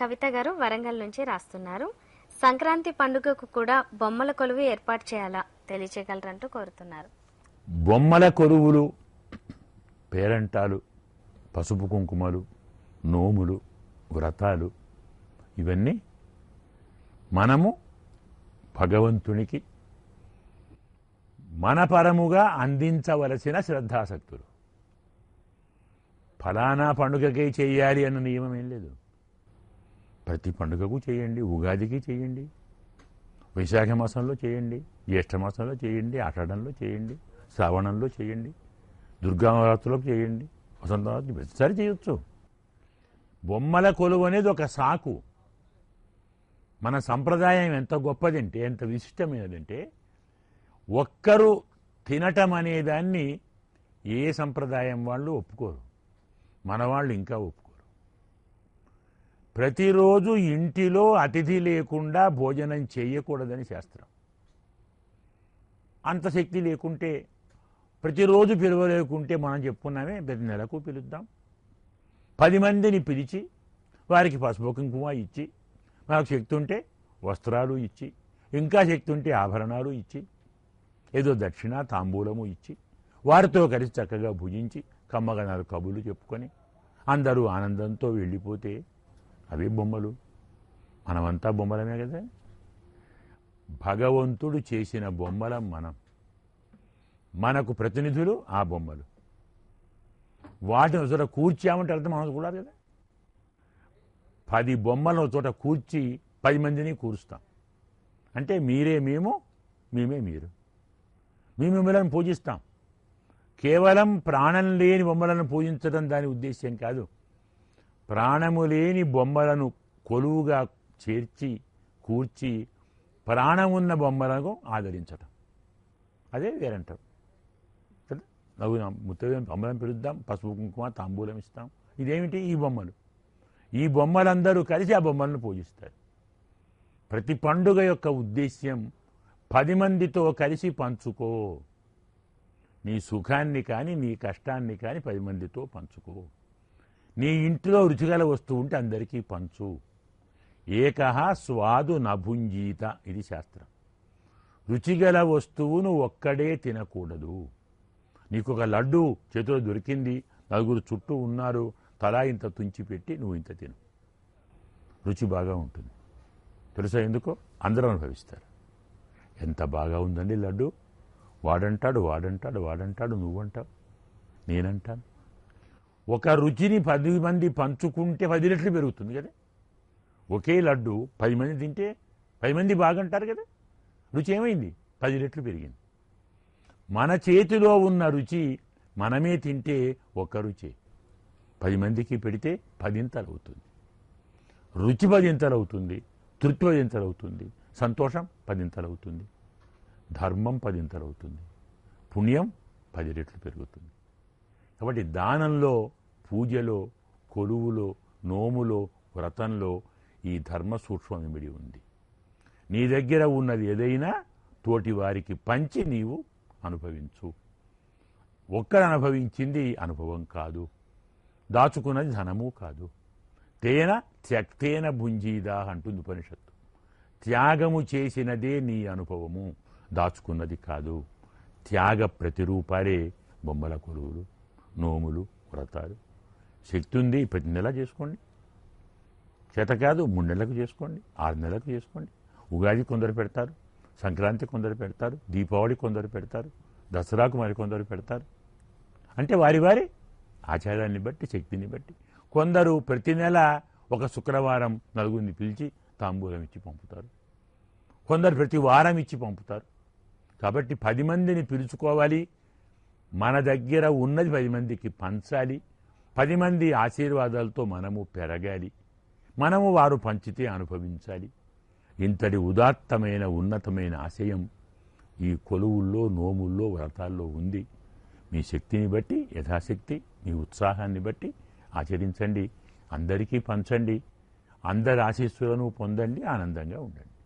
కవిత గారు వరంగల్ నుంచి రాస్తున్నారు. సంక్రాంతి పండుగకు కూడా బొమ్మల కొలువు ఏర్పాటు చేయాలా తెలియచేయగలరంటూ కోరుతున్నారు. బొమ్మల కొలువులు పేరంటాలు పసుపు కుంకుమలు నోములు వ్రతాలు ఇవన్నీ మనము భగవంతునికి మనపరముగా అందించవలసిన శ్రద్ధాసక్తులు ఫలానా పండుగకే చేయాలి అన్న నియమం ఏం లేదు. ప్రతి పండుగకు చేయండి ఉగాదికి చేయండి వైశాఖ మాసంలో చేయండి జ్యేష్ఠ మాసంలో చేయండి ఆషాఢంలో చేయండి శ్రావణంలో చేయండి దుర్గానవరాత్రిలో చేయండి వసంత ప్రతిసారి చేయొచ్చు. బొమ్మల కొలువు అనేది ఒక సాకు. మన సంప్రదాయం ఎంత గొప్పదంటే ఎంత విశిష్టమైనదంటే ఒక్కరు తినటం అనేదాన్ని ఏ సంప్రదాయం వాళ్ళు ఒప్పుకోరు. మన వాళ్ళు ఇంకా ఒప్పుకోరు. ప్రతిరోజు ఇంటిలో అతిథి లేకుండా భోజనం చేయకూడదని శాస్త్రం. అంత శక్తి లేకుంటే ప్రతిరోజు పిలవలేకుంటే మనం చెప్పుకున్నామే ప్రతి నెలకు పిలుద్దాం. పది మందిని పిలిచి వారికి పసుపు కుంకుమ ఇచ్చి మనకు శక్తి ఉంటే వస్త్రాలు ఇచ్చి ఇంకా శక్తి ఉంటే ఆభరణాలు ఇచ్చి ఏదో దక్షిణ తాంబూలము ఇచ్చి వారితో కలిసి చక్కగా భుజించి కమ్మగా నాలుగు కబుర్లు చెప్పుకొని అందరూ ఆనందంతో వెళ్ళిపోతే అవి బొమ్మలు. మనమంతా బొమ్మలమే కదా భగవంతుడు చేసిన బొమ్మలం మనం. మనకు ప్రతినిధులు ఆ బొమ్మలు. వాటిని ఒక చోట కూర్చామంటే అర్థం మనం కూడా కదా పది బొమ్మలను చోట కూర్చి పది మందిని కూరుస్తాం. అంటే మీరే మేము మేమే మీరు. మేము మిమ్మల్ని పూజిస్తాం. కేవలం ప్రాణం లేని బొమ్మలను పూజించడం దాని ఉద్దేశ్యం కాదు. ప్రాణము లేని బొమ్మలను కొలువుగా చేర్చి కూర్చి ప్రాణమున్న బొమ్మలను ఆదరించటం. అదే వేరంటారు కదా నవ్వు ముత్తవేం బొమ్మలను పిలుద్దాం పసుపు కుంకుమ తాంబూలం ఇస్తాం. ఇదేమిటి? ఈ బొమ్మలు. ఈ బొమ్మలందరూ కలిసి ఆ బొమ్మలను పూజిస్తారు. ప్రతి పండుగ యొక్క ఉద్దేశ్యం పది మందితో కలిసి పంచుకో. నీ సుఖాన్ని కానీ నీ కష్టాన్ని కానీ పది మందితో పంచుకో. నీ ఇంటిలో రుచిగల వస్తువు ఉంటే అందరికీ పంచు. ఏకహ స్వాదు నభుంజీత ఇది శాస్త్రం. రుచిగల వస్తువును ఒక్కడే తినకూడదు. నీకు ఒక లడ్డు చేతిలో దొరికింది నలుగురు చుట్టూ ఉన్నారు తలా ఇంత తుంచి పెట్టి నువ్వు ఇంత తిను. రుచి బాగా ఉంటుంది. తెలుసా ఎందుకో? అందరూ అనుభవిస్తారు. ఎంత బాగా ఉందండి లడ్డు? వాడంటాడు వాడంటాడు వాడంటాడు నువ్వంటావు నేనంటాను. ఒక రుచిని పది మంది పంచుకుంటే పది రెట్లు పెరుగుతుంది కదా. ఒకే లడ్డు పది మంది తింటే పది మంది బాగంటారు కదా. రుచి ఏమైంది? పది రెట్లు పెరిగింది. మన చేతిలో ఉన్న రుచి మనమే తింటే ఒక్క రుచి. పది మందికి పెడితే పదింతలు అవుతుంది. రుచి పదింతలు అవుతుంది. తృప్తి పదింతలు అవుతుంది. సంతోషం పదింతలు అవుతుంది. ధర్మం పదింతలు అవుతుంది. పుణ్యం పది రెట్లు పెరుగుతుంది. కాబట్టి దానంలో పూజలో కొలువులో నోములో వ్రతంలో ఈ ధర్మ సూక్ష్మం ఇమిడి ఉంది. నీ దగ్గర ఉన్నది ఏదైనా తోటి వారికి పంచి నీవు అనుభవించు. ఒక్కరు అనుభవించింది అనుభవం కాదు. దాచుకున్నది ధనము కాదు. తేన త్యక్తేన భుంజీదా అంటుంది ఉపనిషత్తు. త్యాగము చేసినదే నీ అనుభవము. దాచుకున్నది కాదు. త్యాగ ప్రతిరూపాలే బొమ్మల కొలువులు నోములు వ్రతాలు. శక్తి ఉంది ప్రతి నెల చేసుకోండి. చేత కాదు మూడు నెలలకు చేసుకోండి ఆరు నెలలకు చేసుకోండి. ఉగాది కొందరు పెడతారు సంక్రాంతి కొందరు పెడతారు దీపావళి కొందరు పెడతారు దసరాకు మరి కొందరు పెడతారు. అంటే వారి వారి ఆచారాన్ని బట్టి శక్తిని బట్టి. కొందరు ప్రతి నెల ఒక శుక్రవారం నలుగురిని పిలిచి తాంబూలం ఇచ్చి పంపుతారు. కొందరు ప్రతి వారం ఇచ్చి పంపుతారు. కాబట్టి పది మందిని పిలుచుకోవాలి. మన దగ్గర ఉన్నది పది మందికి పంచాలి. పది మంది ఆశీర్వాదాలతో మనము పెరగాలి. మనము వారు పంచితే అనుభవించాలి. ఇంతటి ఉదాత్తమైన ఉన్నతమైన ఆశయం ఈ కొలువుల్లో నోముల్లో వ్రతాల్లో ఉంది. మీ శక్తిని బట్టి యథాశక్తి మీ ఉత్సాహాన్ని బట్టి ఆచరించండి. అందరికీ పంచండి. అందరి ఆశీస్సులను పొందండి. ఆనందంగా ఉండండి.